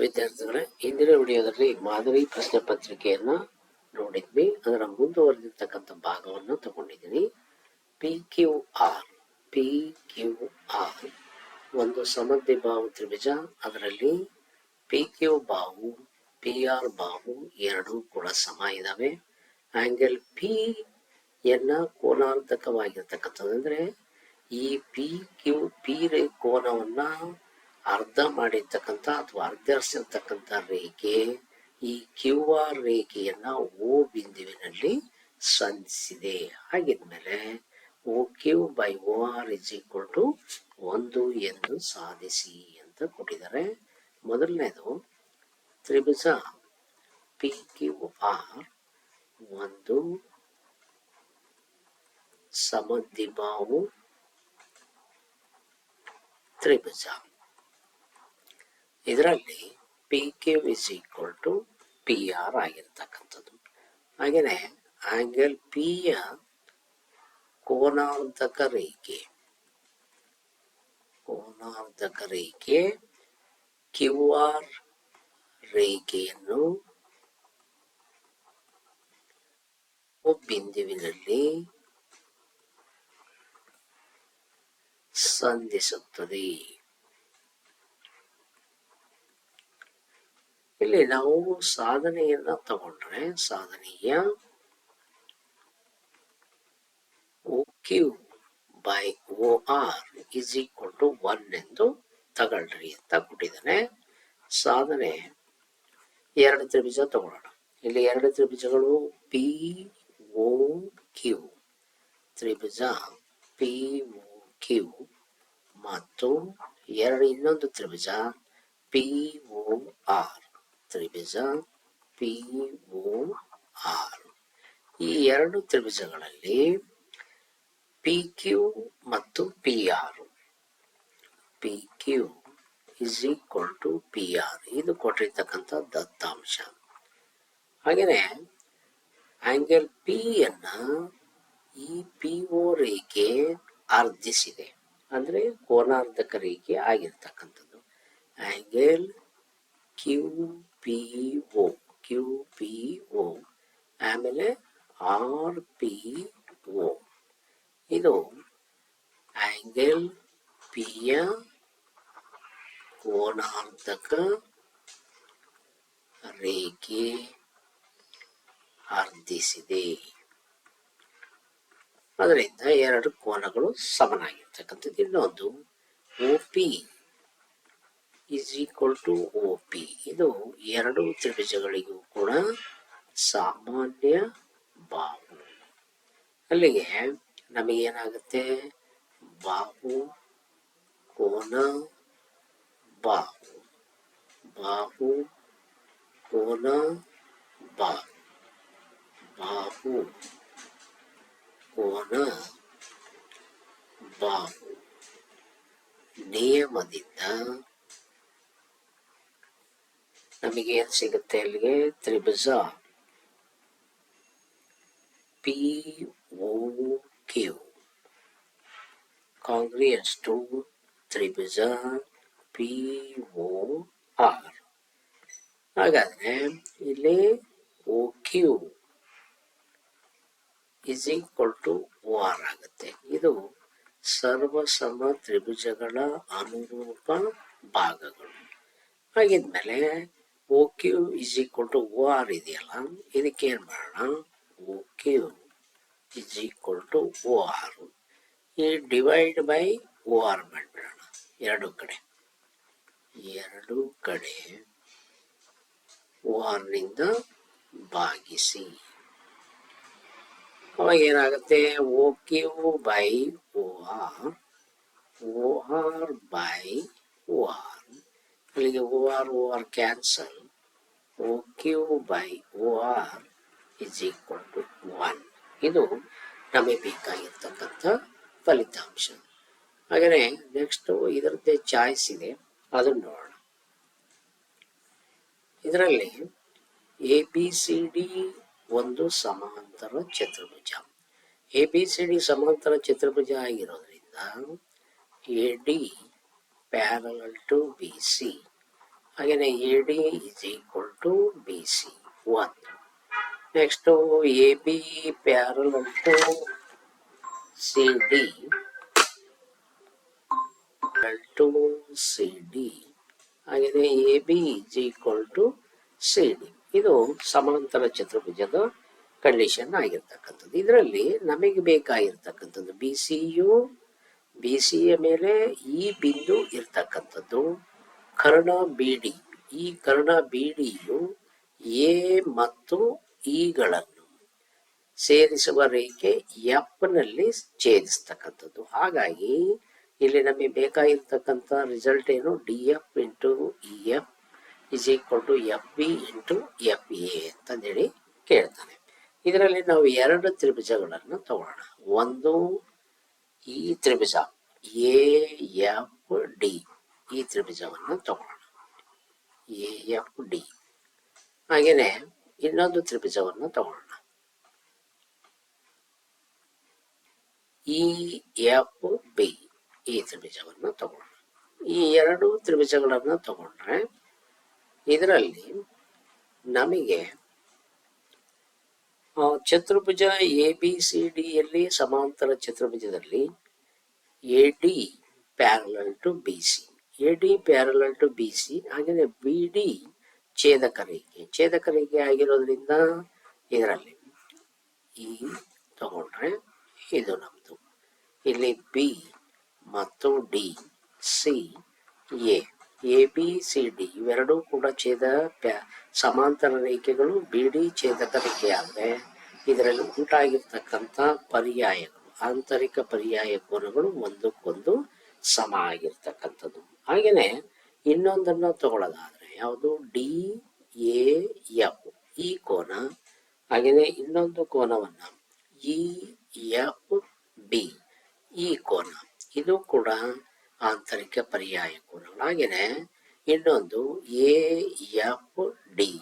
ವಿದ್ಯಾರ್ಥಿಗಳೇ, ಹಿಂದಿನ ವಿಡಿಯೋದಲ್ಲಿ ಮಾದರಿ ಪ್ರಶ್ನೆ ಪತ್ರಿಕೆಯನ್ನ ನೋಡಿದ್ವಿ. ಅದರ ಮುಂದುವರೆದಿರ್ತಕ್ಕಂಥ ಭಾಗವನ್ನು ತಗೊಂಡಿದ್ದೀನಿ P Q R P Q R ಒಂದು ಸಮದ್ವಿಬಾಹು ತ್ರಿಭುಜ, ಅದರಲ್ಲಿ ಪಿ ಕ್ಯೂ ಬಾಹು ಪಿ ಆರ್ ಬಾಹು ಎರಡೂ ಕೂಡ ಸಮ ಇದಾವೆ. ಆಂಗಲ್ ಪಿ ಎನ್ನ ಕೋನಾರ್ಧಕವಾಗಿರ್ತಕ್ಕಂಥದ್ದು ಅಂದ್ರೆ ಈ ಪಿ ಕ್ಯೂ ಪಿ ಕೋನವನ್ನ ಅರ್ಧ ಮಾಡಿರ್ತಕ್ಕಂಥ ಅಥವಾ ಅರ್ಧರಿಸಿರ್ತಕ್ಕಂಥ ರೇಖೆ, ಈ ಕ್ಯೂ ಆರ್ ರೇಖೆಯನ್ನ ಓ ಬಿಂದುವಿನಲ್ಲಿ ಸಂಧಿಸಿದೆ. ಹಾಗಿದ್ಮೇಲೆ O Q by O R is equal to ಒಂದು ಎಂದು ಸಾಧಿಸಿ ಅಂತ ಕೊಟ್ಟಿದ್ದಾರೆ. ಮೊದಲನೇದು, ತ್ರಿಭುಜ ಪಿ ಕ್ಯೂ ಆರ್ ಒಂದು ಸಮದ್ವಿಬಾಹು ತ್ರಿಭುಜ. ಇದರಲ್ಲಿ P K is equal to P R ಆಗಿರ್ತಕ್ಕಂಥದ್ದು. ಹಾಗೆಯೇ ಆಂಗಲ್ ಪಿ ಯ ಕೋನಾರ್ಧಕ ರೇಖೆ ಕೋನಾರ್ಧಕ ರೇಖೆ ಕ್ಯೂ ಆರ್ ರೇಖೆಯನ್ನು ಬಿಂದುವಿನಲ್ಲಿ ಸಂಧಿಸುತ್ತದೆ. ಇಲ್ಲಿ ನಾವು ಸಾಧನೆಯನ್ನ ತಗೊಂಡ್ರೆ, ಸಾಧನೆಯ Q by O R is equal to one ಎಂದು ತಗೊಳ್ರಿ ಅಂತ ಕೊಟ್ಟಿದ್ದಾನೆ. ಸಾಧನೆ ಎರಡು ತ್ರಿಭುಜ ತಗೊಳ್ಳೋಣ. ಇಲ್ಲಿ ಎರಡು ತ್ರಿಭುಜಗಳು ಪಿ ಓ ಕ್ಯೂ ತ್ರಿಭುಜ ಪಿ ಓ ಕ್ಯೂ ಮತ್ತು ಎರಡು ಇನ್ನೊಂದು ತ್ರಿಭುಜ ಪಿ ಓ ಆರ್ ತ್ರಿಭುಜ ಪಿ ಓ ಆರ್. ಈ ಎರಡು ತ್ರಿಭುಜಗಳಲ್ಲಿ ಪಿ ಕ್ಯೂ ಮತ್ತು P R. P Q is equal to P R ಇದು ಕೊಟ್ಟಿರ್ತಕ್ಕಂಥ ದತ್ತಾಂಶ. ಹಾಗೆಯೇ ಆಂಗಲ್ ಪಿ ಅನ್ನ ಈ ಪಿ ಒ ರೇಖೆ ಅರ್ಧಿಸಿದೆ ಅಂದ್ರೆ ಕೋನಾರ್ಧಕ ರೇಖೆ ಆಗಿರ್ತಕ್ಕಂಥದ್ದು. Angle Q P O Q P O ಆಮೇಲೆ ಆರ್ ಪಿ ಒ ಇದು ಆಂಗಲ್ ಪಿಯ ಕೋನಾರ್ಧಕ ರೇಖೆ ಅರ್ಧಿಸಿದೆ ಅದರಿಂದ ಎರಡು ಕೋನಗಳು ಸಮನಾಗಿರ್ತಕ್ಕಂಥದ್ದು. ಇನ್ನೊಂದು O P is equal to O P ಇದು ಎರಡು ತ್ರಿಭುಜಗಳಿಗೂ ಕೂಡ ಸಾಮಾನ್ಯ ಬಾಹು. ಅಲ್ಲಿಗೆ ನಮಗೇನಾಗುತ್ತೆ? ಬಾಹು, ಕೋನ, ಬಾಹು. ಬಾಹು, ಕೋನ, ಬಾಹು. ಬಾಹು, ಕೋನ, ಬಾಹು. ನಿಯಮದಿಂದ ನಮಗೇನು ಸಿಗುತ್ತೆ ಅಲ್ಲಿಗೆ? ತ್ರಿಭುಜ. P O Q congruent to Tribhuja P O R ಹಾಗಾದ್ರೆ ಇಲ್ಲಿ O Q is equal to O R ಆಗುತ್ತೆ. ಇದು ಸರ್ವಸಮ ತ್ರಿಭುಜಗಳ ಅನುರೂಪ ಭಾಗಗಳು. ಹಾಗಿದ್ಮೇಲೆ O Q is equal to O R ಇದೆಯಲ್ಲ? ಇದಕ್ಕೆ ಏನು ಮಾಡೋಣ? O Q is equal to O R ಈ ಡಿವೈಡ್ ಬೈ ಓ ಆರ್ ಮಾಡ್ಬಿಡೋಣ. ಎರಡು ಕಡೆ. ಎರಡು ಕಡೆ ಓ ಆರ್ನಿಂದ ಭಾಗಿಸಿ. ಅವಾಗ ಏನಾಗುತ್ತೆ? O Q by O R O R by O R ಅಲ್ಲಿಗೆ O R O R cancel O Q by O R is equal to one ಇದು ನಮಗೆ ಬೇಕಾಗಿರ್ತಕ್ಕಂಥ ಫಲಿತಾಂಶ. ಹಾಗೆಯೇ ನೆಕ್ಸ್ಟ್ ಇದರದ್ದೇ ಚಾಯ್ಸ್ ಇದೆ, ಅದನ್ನು ನೋಡೋಣ. ಇದರಲ್ಲಿ ಎ ಬಿ ಸಿ ಡಿ ಒಂದು ಸಮಾಂತರ ಚತುರ್ಭುಜ. ಎ ಬಿ ಸಿ ಡಿ ಸಮಾಂತರ ಚತುರ್ಭುಜ ಆಗಿರೋದ್ರಿಂದ A D parallel to B C ಹಾಗೆಯೇ A D is equal to B C ಒಂದು next A B parallel to C D to C D ಹಾಗೆಯೇ A B is equal to C D ಇದು ಸಮಾಂತರ ಚತುರ್ಭುಜದ condition ಆಗಿರ್ತಕ್ಕಂಥದ್ದು. ಇದರಲ್ಲಿ ನಮಗೆ ಬೇಕಾಗಿರ್ತಕ್ಕಂಥದ್ದು ಬಿ ಸಿ ಯು ಬಿ ಸಿಯ ಮೇಲೆ ಈ ಬಿಂದು ಇರ್ತಕ್ಕಂಥದ್ದು. ಕರ್ಣ ಬೀಡಿ. ಈ ಕರ್ಣ ಬೀಡಿಯು ಎ ಮತ್ತು ಇಗಳನ್ನು ಸೇರಿಸುವ ರೇಖೆ ಎಫ್ನಲ್ಲಿ ಛೇದಿಸ್ತಕ್ಕಂಥದ್ದು. ಹಾಗಾಗಿ ಇಲ್ಲಿ ನಮಗೆ ಬೇಕಾಗಿರ್ತಕ್ಕಂಥ ರಿಸಲ್ಟ್ ಏನು? D F into E F is equal to F B into F A ಅಂತಂದೇಳಿ ಕೇಳ್ತಾನೆ. ಇದರಲ್ಲಿ ನಾವು ಎರಡು ತ್ರಿಭುಜಗಳನ್ನು ತಗೊಳ್ಳೋಣ ಒಂದು ಈ ತ್ರಿಭುಜ ಎ, ಎಫ್, ಡಿ. ಈ ತ್ರಿಭುಜವನ್ನು ತಗೊಳ್ಳೋಣ ಎ, ಎಫ್, ಡಿ. ಹಾಗೇನೆ ಇನ್ನೊಂದು ತ್ರಿಭುಜವನ್ನು ತಗೊಳ್ಳೋಣ ಇ, ಎಫ್, ಬಿ ಈ ತ್ರಿಭುಜವನ್ನು ತಗೊಳ್ಳೋಣ ಈ ಎರಡು ತ್ರಿಭುಜಗಳನ್ನು ತಗೊಂಡ್ರೆ ಇದರಲ್ಲಿ ನಮಗೆ ಚತುರ್ಭುಜ ಎ, ಬಿ, ಸಿ ಡಿಯಲ್ಲಿ ಸಮಾಂತರ ಚತುರ್ಭುಜದಲ್ಲಿ A, D parallel to B C A D parallel to B C ಹಾಗೆಯೇ ಬಿ ಡಿ ಛೇದಕ ರೇಖೆ ಛೇದಕ ರೇಖೆ ಆಗಿರೋದ್ರಿಂದ ಇದರಲ್ಲಿ ಈ ತಗೊಂಡ್ರೆ ಇದು ನಮ್ಮದು ಇಲ್ಲಿ ಬಿ ಮತ್ತು D C A A B C D ಇವೆರಡೂ ಕೂಡ ಛೇದ ಸಮಾಂತರ ರೇಖೆಗಳು ಬಿ ಡಿ ಛೇದಕ ರೇಖೆ ಆದರೆ ಇದರಲ್ಲಿ ಉಂಟಾಗಿರ್ತಕ್ಕಂಥ ಪರ್ಯಾಯಗಳು, ಆಂತರಿಕ ಪರ್ಯಾಯ ಕೋನಗಳು ಒಂದಕ್ಕೊಂದು ಸಮ ಆಗಿರ್ತಕ್ಕಂಥದ್ದು. ಹಾಗೇನೆ ಇನ್ನೊಂದನ್ನು ತಗೊಳ್ಳೋದಾದ್ರೆ ಯಾವುದು? ಡಿ ಎ ಎಫ್ ಈ ಕೋನ. ಹಾಗೇನೆ ಇನ್ನೊಂದು ಕೋನವನ್ನ ಇ ಎಫ್ ಬಿ ಈ ಕೋನ. ಇದು ಕೂಡ ಆಂತರಿಕ ಪರ್ಯಾಯ ಕೋನಗಳು. ಹಾಗೇನೆ ಇನ್ನೊಂದು A F D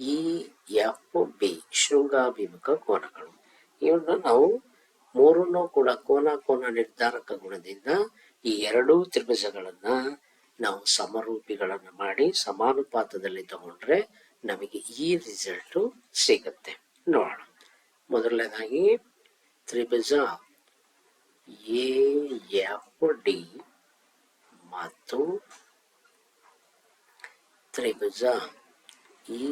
E F B ಶೃಂಗಾಭಿಮುಖ ಕೋನಗಳು. ಇವನ್ನ ನಾವು ಮೂರನ್ನು ಕೂಡ ಕೋನ ಕೋನ ನಿರ್ಧಾರಕ ಗುಣದಿಂದ ಈ ಎರಡೂ ತ್ರಿಭುಜಗಳನ್ನ ನಾವು ಸಮರೂಪಿಗಳನ್ನ ಮಾಡಿ ಸಮಾನುಪಾತದಲ್ಲಿ ತಗೊಂಡ್ರೆ ನಮಗೆ ಈ ರಿಸಲ್ಟು ಸಿಗುತ್ತೆ. ನೋಡೋಣ. ಮೊದಲನೇದಾಗಿ ತ್ರಿಭುಜ ಎ ಎಫ್ ಡಿ ಮತ್ತು ತ್ರಿಭುಜ ಇ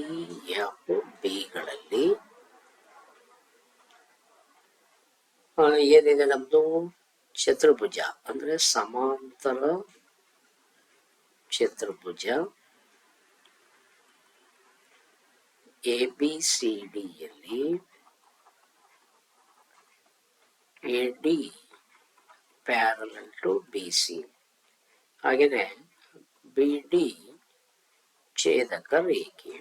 ಎಫ್ ಬಿಗಳಲ್ಲಿ ಏನಿದೆ ನಮ್ದು? ಚತುರ್ಭುಜ ಅಂದ್ರೆ ಸಮಾಂತರ ಚತುರ್ಭುಜ A B C ಡಿಯಲ್ಲಿ A D to B C ಹಾಗೆಯೇ ಬಿ ಡಿ ಛೇದಕ ರೇಖೆ.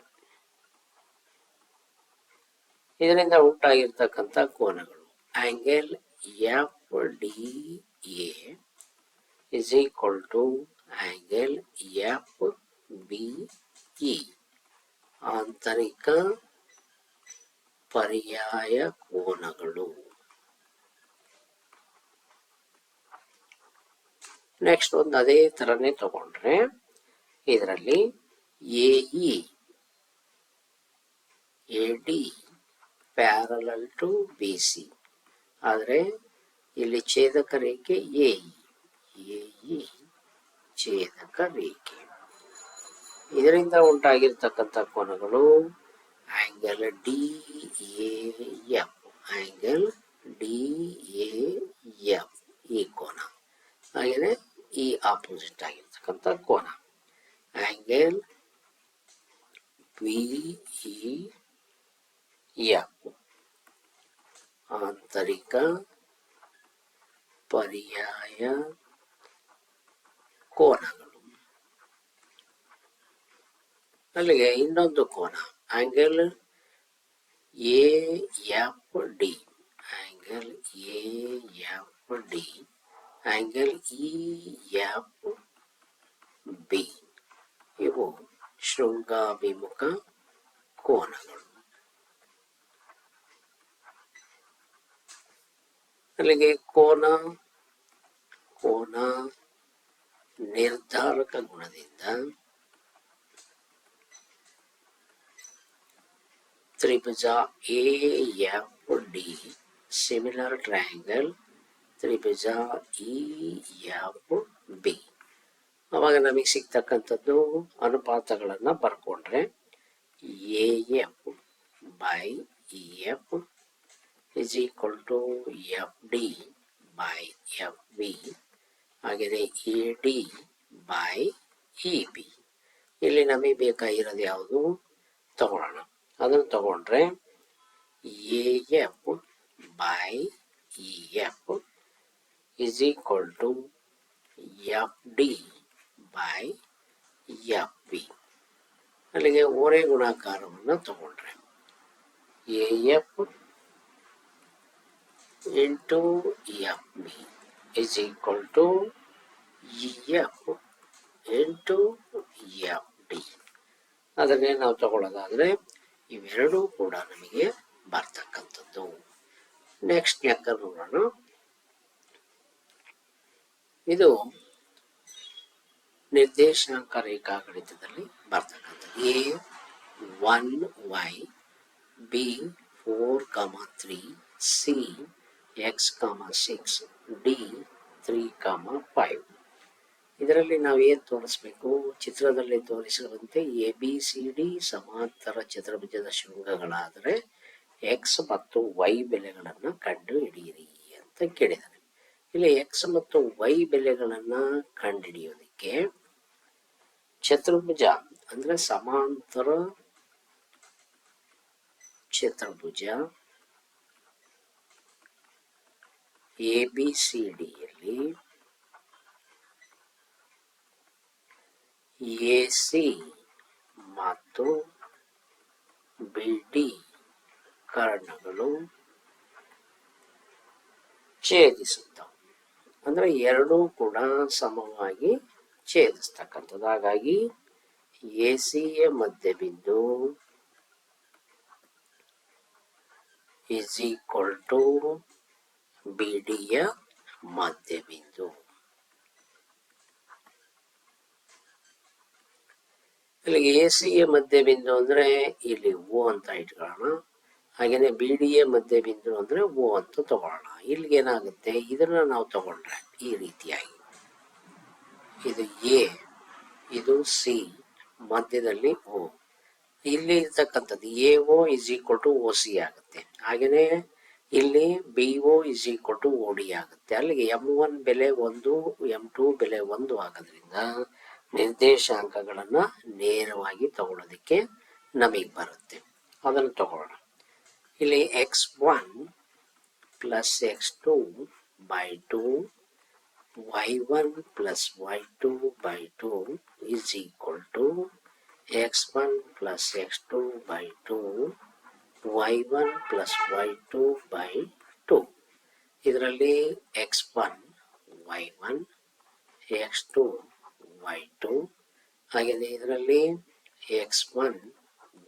ಇದರಿಂದ ಉಂಟಾಗಿರ್ತಕ್ಕಂಥ ಕೋನಗಳು. Angle F D A is equal to F B E ಆಂತರಿಕ ಪರ್ಯಾಯ ಕೋನಗಳು. ನೆಕ್ಸ್ಟ್ ಒಂದು ಅದೇ ತರನೇ ತಗೊಂಡ್ರೆ ಇದರಲ್ಲಿ A E A D parallel to B C ಆದರೆ ಇಲ್ಲಿ ಛೇದಕ ರೇಖೆ ಎ ಇ ಛೇದಕ ರೇಖೆ ಇದರಿಂದ ಉಂಟಾಗಿರ್ತಕ್ಕಂಥ ಕೋನಗಳು angle D A F angle D A F ಈ ಕೋನ. ಹಾಗೆಯೇ ಈ ಆಪೋಸಿಟ್ ಆಗಿರ್ತಕ್ಕಂಥ ಕೋನ. ಆಂಗಲ್ ಬಿ ಇ ಎಫ್ ಆಂತರಿಕ ಪರ್ಯಾಯ ಕೋನಗಳು ಅಲ್ಲಿಗೆ ಇನ್ನೊಂದು ಕೋನ angle A F D angle A F D angle E F B ಇವು ಶೃಂಗಾಭಿಮುಖ ಕೋನಗಳು ಅಲ್ಲಿಗೆ ಕೋನ ಕೋನ ನಿರ್ಧಾರಕ ಗುಣದಿಂದ ತ್ರಿಭುಜ A F D similar triangle Tribhuja E F B. ಅವಾಗ ನಮಗೆ ಸಿಗ್ತಕ್ಕಂಥದ್ದು ಅನುಪಾತಗಳನ್ನು ಬರ್ಕೊಂಡ್ರೆ A F by E F is equal to F D by F B. ಹಾಗೆಯೇ E D by E B. ಇಲ್ಲಿ ನಮಗೆ ಬೇಕಾಗಿರೋದು ಯಾವುದು? ತಗೊಳ್ಳೋಣ ಅದನ್ನು ತಗೊಂಡ್ರೆ A F by E F is equal to F D by F B ಅಲ್ಲಿಗೆ ಓರೆ ಗುಣಾಕಾರವನ್ನು ತಗೊಂಡ್ರೆ A F into F B is equal to F into F D ಅದನ್ನೇ ನಾವು ತಗೊಳ್ಳೋದಾದ್ರೆ ಇವೆರಡೂ ಕೂಡ ನಮಗೆ ಬರ್ತಕ್ಕಂಥದ್ದು. ನೆಕ್ಸ್ಟ್ ಲೆಕ್ಕ ನೋಡೋಣ. ಇದು ನಿರ್ದೇಶಾಂಕ ರೇಖಾಗಣಿತದಲ್ಲಿ ಬರ್ತಕ್ಕಂಥದ್ದು. A one Y B four comma three C X comma six D three comma five ಇದರಲ್ಲಿ ನಾವು ಏನು ತೋರಿಸ್ಬೇಕು? ಚಿತ್ರದಲ್ಲಿ ತೋರಿಸಿರುವಂತೆ ಎ ಬಿ ಸಿ ಡಿ ಸಮಾಂತರ ಚತುರ್ಭುಜದ ಶೃಂಗಗಳಾದರೆ ಎಕ್ಸ್ ಮತ್ತು ವೈ ಬೆಲೆಗಳನ್ನು ಕಂಡು ಹಿಡಿಯಿರಿ ಅಂತ ಕೇಳಿದ್ದಾರೆ. ಇಲ್ಲಿ ಎಕ್ಸ್ ಮತ್ತು ವೈ ಬೆಲೆಗಳನ್ನು ಕಂಡುಹಿಡಿಯೋದಕ್ಕೆ ಚತುರ್ಭುಜ ಅಂದ್ರೆ ಸಮಾಂತರ ಚತುರ್ಭುಜ ಎ ಬಿ ಸಿ ಡಿಯಲ್ಲಿ ಎ ಸಿ ಮತ್ತು ಬಿ ಡಿ ಕರ್ಣಗಳು ಛೇದಿಸುತ್ತವೆ. ಅಂದರೆ ಎರಡೂ ಕೂಡ ಸಮವಾಗಿ ಛೇದಿಸ್ತಕ್ಕಂಥದ್ದು. ಹಾಗಾಗಿ ಎ ಸಿಯ ಮಧ್ಯಬಿಂದು ಇಸ್ ಈಕ್ವಲ್ ಟು ಬಿಡಿಯ ಮಧ್ಯಬಿಂದು. ಇಲ್ಲಿಗೆ ಎ ಸಿಎ ಮಧ್ಯ ಬಿಂದು ಅಂದ್ರೆ ಇಲ್ಲಿ ಓ ಅಂತ ಇಟ್ಕೊಳ್ಳೋಣ. ಹಾಗೇನೆ ಬಿ ಡಿ ಎ ಮಧ್ಯ ಬಿಂದು ಅಂದ್ರೆ ಓ ಅಂತ ತಗೊಳ್ಳೋಣ. ಇಲ್ಲಿಗೆ ಏನಾಗುತ್ತೆ? ಇದನ್ನ ನಾವು ತಗೊಂಡ್ರೆ ಈ ರೀತಿಯಾಗಿ. ಇದು ಎ ಇದು ಸಿ ಮಧ್ಯದಲ್ಲಿ ಓ ಇಲ್ಲಿ ಇರ್ತಕ್ಕಂಥದ್ದು A O is equal to O C ಆಗುತ್ತೆ. ಹಾಗೇನೆ ಇಲ್ಲಿ B O is equal to O D ಆಗುತ್ತೆ. ಅಲ್ಲಿಗೆ ಎಂ ಒನ್ ಬೆಲೆ ಒಂದು ಎಂ ಟು ಬೆಲೆ ಒಂದು ಆಗೋದ್ರಿಂದ ನಿರ್ದೇಶಾಂಕಗಳನ್ನ ನೇರವಾಗಿ ತಗೊಳ್ಳೋದಕ್ಕೆ ನಮಗೆ ಬರುತ್ತೆ. ಅದನ್ನು ತಗೊಳ್ಳೋಣ. ಇಲ್ಲಿ X one plus X two by two Y one plus Y two by two is equal to X one plus X two by two Y one plus Y two by two ಇದರಲ್ಲಿ X one Y one X two Y two ಹಾಗೆಯೇ ಇದರಲ್ಲಿ X one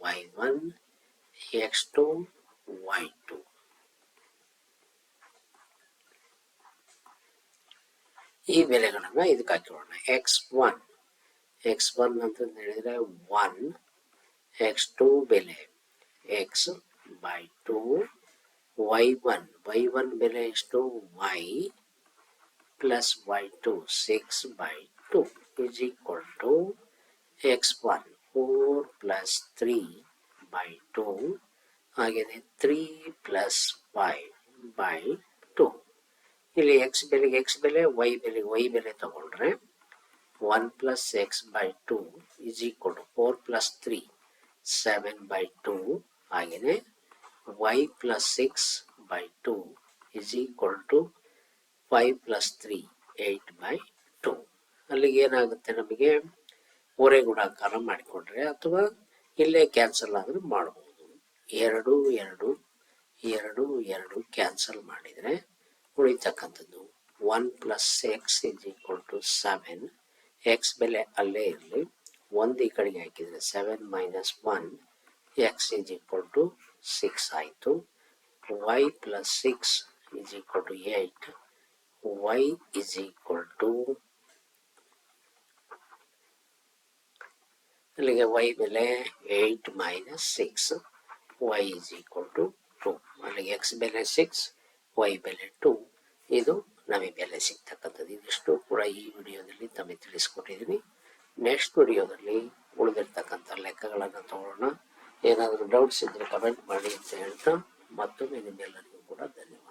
Y one X two Y two ಈ ಬೆಲೆಗಳನ್ನು ಇದಕ್ಕೆ ಹಾಕಿರೋಣ X one X one ಅಂತ ಹೇಳಿದ್ರೆ one X two ಬೆಲೆ X by two Y one Y one ಬೆಲೆ ಎಷ್ಟು? Y plus Y two six by two is equal to x1 4 plus 3 by 2 again 3 plus 5 by 2 ಇಲ್ಲಿ ಎಕ್ಸ್ ಬೆಲೆಗೆ X ಬೆಲೆ Y ಬೆಲೆಗೆ Y ಬೆಲೆ ತಗೊಂಡ್ರೆ one plus X by two is equal to four plus three seven by two ಹಾಗೆಯೇ Y plus six by two is equal to five plus three eight by two ಅಲ್ಲಿಗೆ ಏನಾಗುತ್ತೆ ನಮಗೆ ಓರೆ ಗುಣಾಕಾರ ಮಾಡಿಕೊಂಡ್ರೆ ಅಥವಾ ಇಲ್ಲೇ ಕ್ಯಾನ್ಸಲ್ ಆದ್ರೆ ಮಾಡಬಹುದು ಎರಡು ಎರಡು ಎರಡು ಎರಡು ಕ್ಯಾನ್ಸಲ್ ಮಾಡಿದರೆ ಉಳಿತಕ್ಕಂಥದ್ದು. One plus X is equal to seven X ಬೆಲೆ ಅಲ್ಲೇ ಇರಲಿ. ಒಂದು ಈ ಕಡೆಗೆ ಹಾಕಿದರೆ seven minus one X is equal to six ಆಯಿತು. Y plus six is equal to eight Y is equal to ಅಲ್ಲಿಗೆ ವೈ ಬೆಲೆ eight minus six Y is equal to two ಅಲ್ಲಿಗೆ ಎಕ್ಸ್ ಬೆಲೆ ಸಿಕ್ಸ್ ವೈ ಬೆಲೆ two ಇದು ನಮಗೆ ಬೆಲೆ ಸಿಗ್ತಕ್ಕಂಥದ್ದು. ಇದಿಷ್ಟು ಕೂಡ ಈ ವಿಡಿಯೋದಲ್ಲಿ ತಮಗೆ ತಿಳಿಸ್ಕೊಟ್ಟಿದ್ದೀನಿ ನೆಕ್ಸ್ಟ್ ವಿಡಿಯೋದಲ್ಲಿ ಉಳಿದಿರ್ತಕ್ಕಂಥ ಲೆಕ್ಕಗಳನ್ನು ತಗೊಳ್ಳೋಣ. ಏನಾದರೂ ಡೌಟ್ಸ್ ಇದ್ದರೆ ಕಮೆಂಟ್ ಮಾಡಿ ಅಂತ ಹೇಳ್ತಾ ಮತ್ತೊಮ್ಮೆ ನಿಮ್ಮೆಲ್ಲರಿಗೂ ಕೂಡ ಧನ್ಯವಾದ